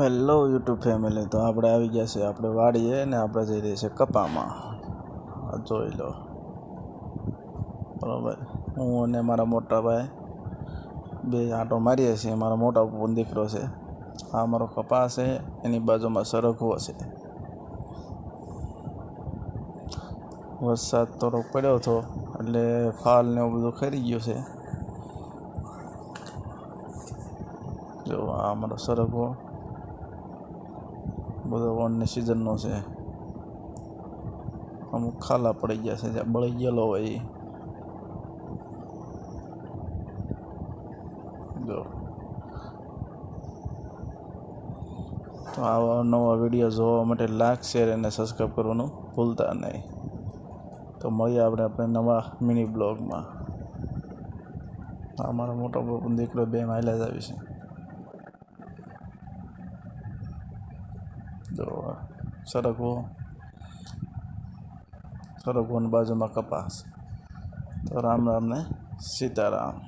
Hello YouTube family તો આપણે આવી ગયા છે આપણે વાડીએ ને આપણે જઈ રહીએ છીએ કપામાં. જોઈ લો. બરાબર. હું અને મારા મોટા ભાઈ બે આંટો મારીએ છીએ. મારા મોટા દીકરો છે. આ મારો કપા છે. એની બાજુમાં સરગવો છે. વરસાદ થોડોક પડ્યો હતો, એટલે ફાલ ને એવું બધું ખરી ગયું છે. જો આ મારો સરગવો. બધો વનની સિઝનનો છે. અમુક ખાલા પડી ગયા છે, જ્યાં બળી ગયેલો હોય એ જો. તો આવા નવા વીડિયો જોવા માટે લાઈક શેર અને સબસ્ક્રાઈબ કરવાનું ભૂલતા નહીં. તો મળીએ આપણે આપણે નવા મિની બ્લોગમાં આ મારો મોટો દીકરો બે માઇલેજ આવી છે. જો સરગવો સરગવોની બાજુમાં કપાસ તો રામ રામ ને સીતારામ